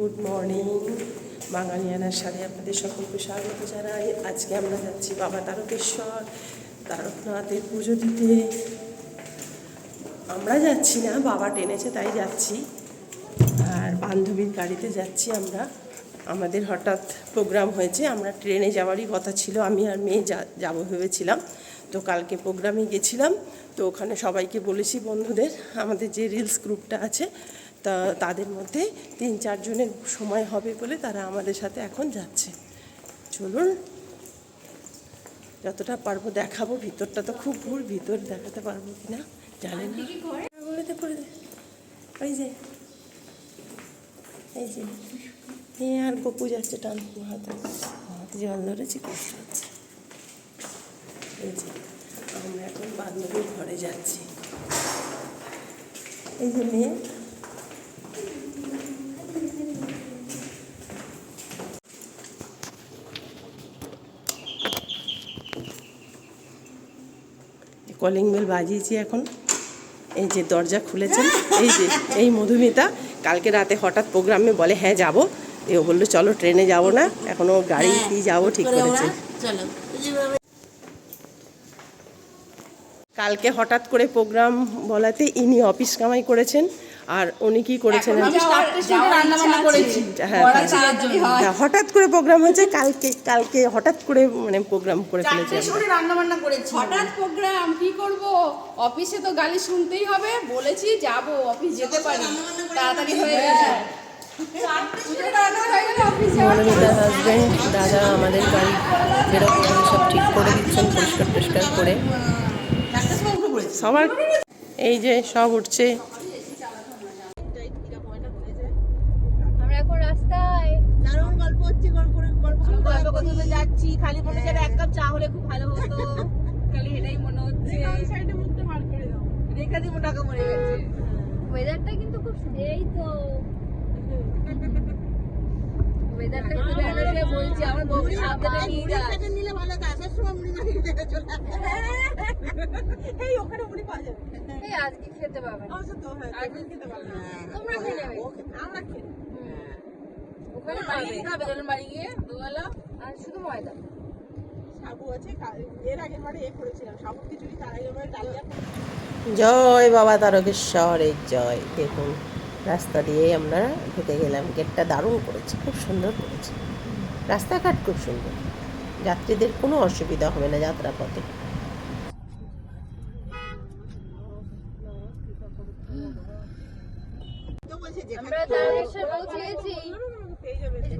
Good morning. বাঙালিয়ানার সাথে আপনাদের সকলকে স্বাগত জানাই। আজকে আমরা যাচ্ছি বাবা তারকেশ্বর, তারকনাথের পুজো দিতে। আমরা যাচ্ছি না, বাবা টেনেছে তাই যাচ্ছি। আর বান্ধবীর গাড়িতে যাচ্ছি আমরা। আমাদের হঠাৎ প্রোগ্রাম হয়েছে, আমরা ট্রেনে যাওয়ারই কথা ছিল, আমি আর মেয়ে যা, যাব ভেবেছিলাম। তো কালকে প্রোগ্রামে গেছিলাম, তো ওখানে সবাইকে বলেছি বন্ধুদের, আমাদের যে রিলস গ্রুপটা আছে তা তাদের মধ্যে তিন চারজনের সময় হবে বলে তারা আমাদের সাথে এখন যাচ্ছে। চলুন যতটা পারব দেখাবো ভিতরটা তো খুব ভুল ভিতর দেখাতে পারব কি না জানি না পড়ে। ওই যে এই যে এ আর গপু যাচ্ছে টান হাতে। হাতে জল ধরেছি কষ্ট হচ্ছে এই যে আমরা এখন বান্ধবীর ঘরে যাচ্ছি। এই যে মেয়ে কলিং বেল বাজিয়েছি এখন। এই যে দরজা খুলেছেন এই যে এই মধুমিতা কালকে রাতে হঠাৎ প্রোগ্রামে বলে হ্যাঁ যাব। এ বলল চলো ট্রেনে যাব না এখনও কি যাব? ঠিক করেছে। কালকে হঠাৎ করে প্রোগ্রাম বলাতে ইনি অফিস কামাই করেছেন। আর উনি কি করেছেন? রান্না করেছি। হ্যাঁ, হ্যাঁ। হ্যাঁ, হঠাৎ করে প্রোগ্রাম হয়েছে কালকে কালকে হঠাৎ করে মানে প্রোগ্রাম করে ফেলেছে। রান্না করেছি। হঠাৎ প্রোগ্রাম কি করব? অফিসে তো গালি শুনতেই হবে। বলেছি যাব অফিস যেতে পারি। তাড়াতাড়ি হয়ে গেছে। হয়ে। মনোমিতার হাজব্যান্ড দাদা আমাদের গাড়ি বেরোবে সব ঠিক করে দিচ্ছেন পরিষ্কার টরিষ্কার করে সবার এই যে সব উঠছে আমরা রাস্তায় দারুণ গল্প হচ্ছে গল্প করে গল্প করে গল্প করতে যাচ্ছি খালি মনে হচ্ছে এক কাপ চা হলে খুব ভালো হতো। খালি এটাই মনে হচ্ছে। সাইডে মুখটা বার করে দাও। রেখা দিব টাকা মরে গেছে। ওয়েদারটা কিন্তু খুব সুন্দর এই তো। ওয়েদারটা খুব ভালো রে বলছি আমার বউ সাবধানে নিয়ে যা নিলে ভালো হতো আসার সময় মুড়ি মাখিয়ে দিয়ে চলে এই ওখানে মুড়ি পাওয়া যাবে। এই আজকে খেতে পাবে না। আচ্ছা তো হ্যাঁ আজকে খেতে পারবে তোমরা খেয়ে নেবে। আমরা খেয়ে। ওখানে বাড়ি পাবে দিতে হবে বাড়ি গিয়ে দুবেলা আর শুধু ময়দা। সাবু আছে এর আগের বারে এ করেছিলাম। সাবু খিচুড়ি তার আগের বারে ডালিয়া জয় বাবা তারকেশ্বরের জয়। দেখুন রাস্তা দিয়ে আমরা ঢুকে গেলাম। গেটটা দারুণ করেছে খুব সুন্দর করেছে। রাস্তাঘাট খুব সুন্দর। যাত্রীদের কোনো অসুবিধা হবে না যাত্রা পথে তো বলছে যে আমরা তারকেশ্বর পৌঁছে গেছি পেয়ে যাবে এই যে তাকাও তাকাও তাকাও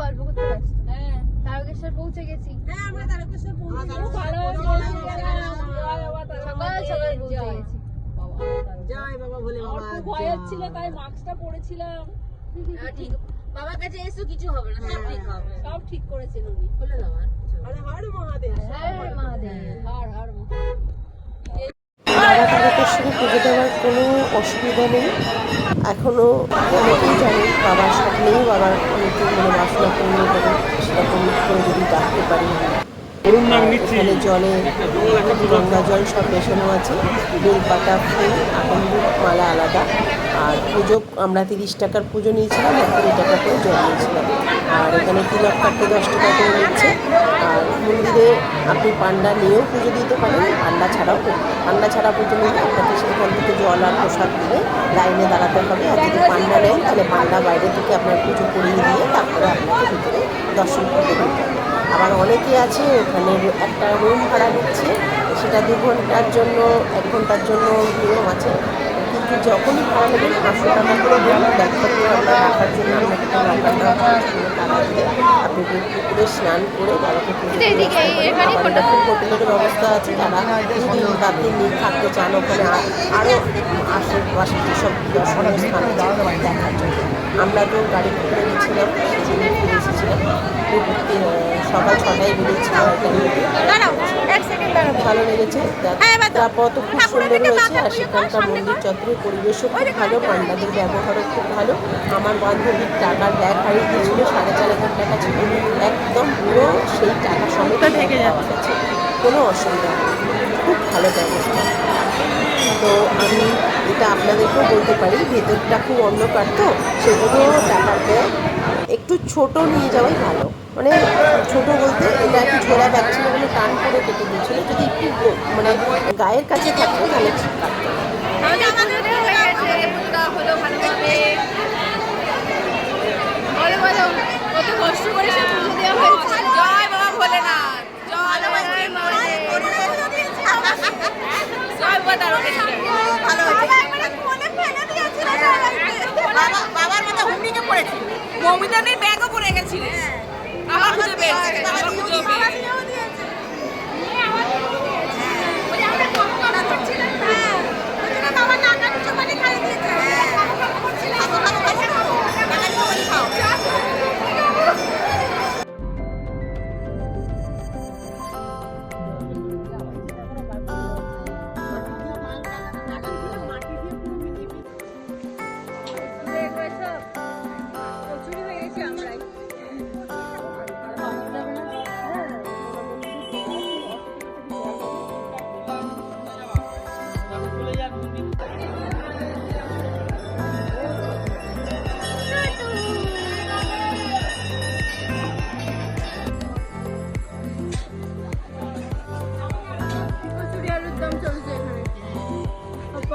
গল্প করতে পারছি হ্যাঁ তারকেশ্বর পৌঁছে গেছি হ্যাঁ আমরা তারকেশ্বর পৌঁছে সকাল সকাল পৌঁছে গেছি জয় বাবা বলে বাবা ভয় হচ্ছিল তাই মাস্কটা পরেছিলাম ঠিক বাবার কাছে এসো কিছু হবে না সব ঠিক হবে সব ঠিক করেছেন উনি খুলে দাও আরে হর মহাদেব হ্যাঁ হ্যাঁ মহাদেব হর হর বাবা তারকেশ্বরে পুজো দেওয়ার কোনো অসুবিধা নেই। এখনও অনেকেই জানি বাবার স্বপ্নেই বাবার অনেকে মানে বাসনা পূর্ণ করে সেটা পূর্ণ করে যদি ডাকতে পারি। এখানে জলে গঙ্গা জল সব মেশানো আছে বেলপাতা ফুল এখন মালা আলাদা। আর পুজো, আমরা তিরিশ টাকার পুজো নিয়েছিলাম, আর কুড়ি টাকা করে জল নিয়েছিলাম। আর এখানে তিলক কাটতে দশ টাকা করে নিচ্ছে আর মন্দিরে আপনি পান্ডা নিয়েও পুজো দিতে পারেন, পান্ডা ছাড়াও পান্ডা ছাড়া পুজো নিলে আপনাকে সেখান থেকে জল আর প্রসাদ নিয়ে লাইনে দাঁড়াতে হবে। আর যদি পান্ডা নেন, তাহলে পান্ডা বাইরে থেকে আপনার পুজো করিয়ে দিয়ে তারপরে আপনাকে ভিতরে দর্শন করতে দিতে আবার অনেকে আছে, ওখানে একটা রুম ভাড়া দিচ্ছে সেটা দু ঘণ্টার জন্য, এক ঘণ্টার জন্য নিয়ম আছে। কিন্তু যখনই করে রুম ব্যাগটা করে আমরা রাখার জন্য আপনাকে দিয়ে আপনি পুকুরে স্নান করে বাবাকে হোটেলের ব্যবস্থা আছে তারা যদি রাতে নিয়ে থাকতে চান ওখানে আরও আশেপাশে যেসব দর্শনীয় স্থান আছে আমরা তো গাড়ি করে গেছিলাম ফিরে এসেছিলাম সকাল ছটায় বেরিয়েছিলাম ভালো লেগেছে। তারপর তো খুব সুন্দর হয়েছে। আর সেখানকার মন্দির চত্বরের পরিবেশও খুব ভালো। পান্ডাদের ব্যবহারও খুব ভালো। আমার বান্ধবীর টাকার ব্যাগ হারিয়ে গিয়েছিল সাড়ে চার হাজার টাকা ছিল। একদম পুরো সেই টাকা সমেত থেকে যাচ্ছে। কোনো অসুবিধা নেই। খুব ভালো ব্যবস্থা। তো আমি এটা আপনাদেরকেও বলতে পারি, ভেতরটা খুব অন্ধকার তো সেজন্য টাকাতে একটু ছোট নিয়ে যাওয়াই ভালো। মানে ছোট বলতে এটা একটু ঝোলা ব্যাগ ছিল বলে টান করে কেটে দিয়েছিল। যদি একটু মানে গায়ের কাছে থাকতো তাহলে কষ্ট করে সে পুজো দেওয়া হয়েছে। জয় বাবা ভোলেনাথ জয় বাবা তারকেশ্বর ভালো বাবার মাথা হুমড়িকে পড়েছে মৌমিতানের ব্যাগও পড়ে গেছিল আবার খুঁজে পেয়েছে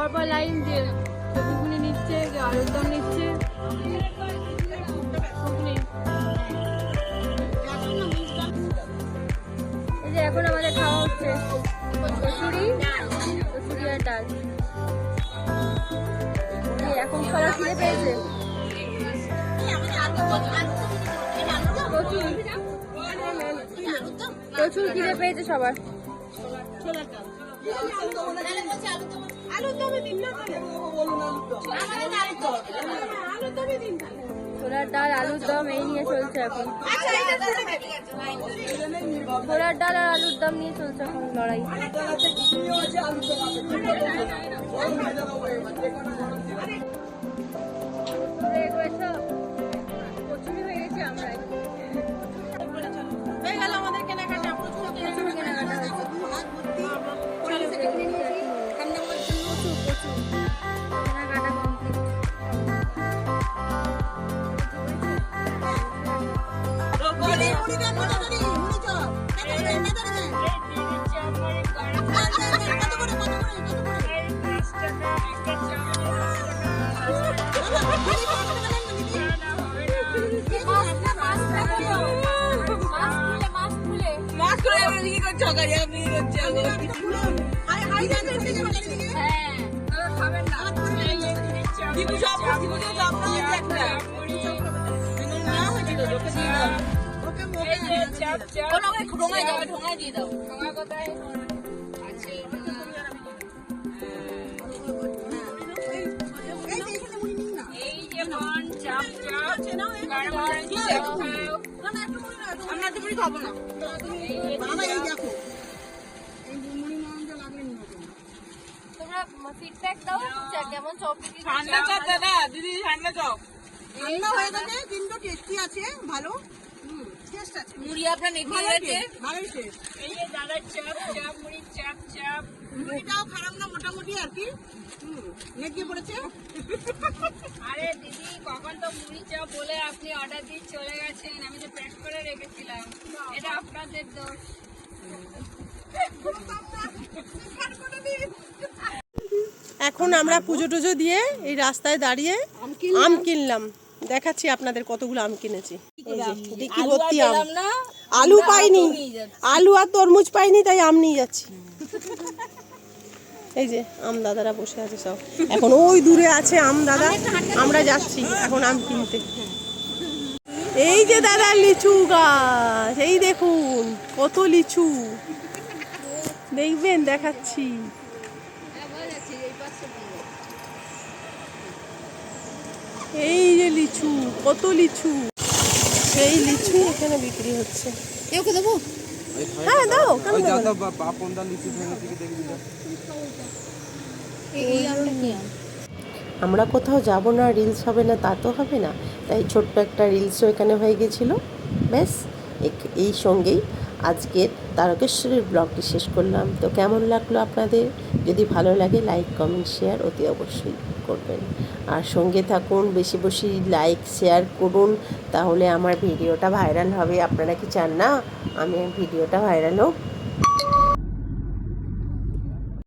পরপর লাইন দিয়ে বেগুনি নিচ্ছে আলুর দম নিচ্ছে। যে এখন আমাদের খাওয়া হচ্ছে কচুরি কচুরি আর ডাল। এখন সবার খিদে পেয়েছে প্রচুর খিদে পেয়েছে সবার। ছোলার ডাল। আলুর দম এই নিয়ে চলছে এখন। ছোলার ডাল আর আলুর দম নিয়ে চলছে এখন লড়াই। কচুরি ঢোঙায় যাবে ঢোঙায় দিয়ে দাও ঢোঙা কোথায় এই যে মন চাপ চাপ আমরা তো খাব না। বাবা এই দেখো। এই মুড়ি মাংস লাগলে নিয়ে তোমরা ফিডব্যাক দাও কেমন চপ ঠান্ডা চপ দাদা দিদি ঠান্ডা চপ। ঠান্ডা হয়ে গেছে কিন্তু টেস্টি আছে ভালো। মুড়ি আপনার গেছে। এই যে দাদার চাপ চাপ মুড়ি চাপ চাপ। মুড়িটাও খারাপ না মোটামুটি আর কি। হুম পড়েছে। আরে দিদি কখন তো মুড়ি চাপ বলে আপনি অর্ডার দিয়ে চলে গেছেন? আমি তো প্যাক করে রেখেছিলাম। এটা আপনাদের দোষ। এখন আমরা পুজো টুজো দিয়ে এই রাস্তায় দাঁড়িয়ে আম কিনলাম। দেখাচ্ছি আপনাদের কতগুলো আম কিনেছি। ডিকি ভর্তি আম। আলু পাইনি। আলু আর তরমুজ পাইনি তাই আম নিয়ে যাচ্ছি। এই যে আম দাদারা বসে আছে সব। এখন ওই দূরে আছে আম দাদা। আমরা যাচ্ছি এখন আম কিনতে। এই যে দাদা লিচু গাছ এই দেখুন কত লিচু। দেখবেন দেখাচ্ছি। এই যে লিচু কত লিচু। সেই লিচু এখানে বিক্রি হচ্ছে। কেউকে দেবো? হ্যাঁ দাও কেন বাপনদা লিচু ভেঙে থেকে দেখবি না। এই আমরা কোথাও যাব না রিলস হবে না তা তো হবে না। তাই ছোট্ট একটা রিলসও এখানে হয়ে গেছিল। ব্যাস এক- এই সঙ্গেই আজকের তারকেশ্বরের ব্লগটি শেষ করলাম। তো কেমন লাগল আপনাদের? যদি ভালো লাগে লাইক কমেন্ট শেয়ার অতি অবশ্যই করবেন। আর সঙ্গে থাকুন, বেশি বেশি লাইক শেয়ার করুন, তাহলে আমার ভিডিওটা ভাইরাল হবে। আপনারা কি চান না? আমি ভিডিওটা ভাইরাল হোক।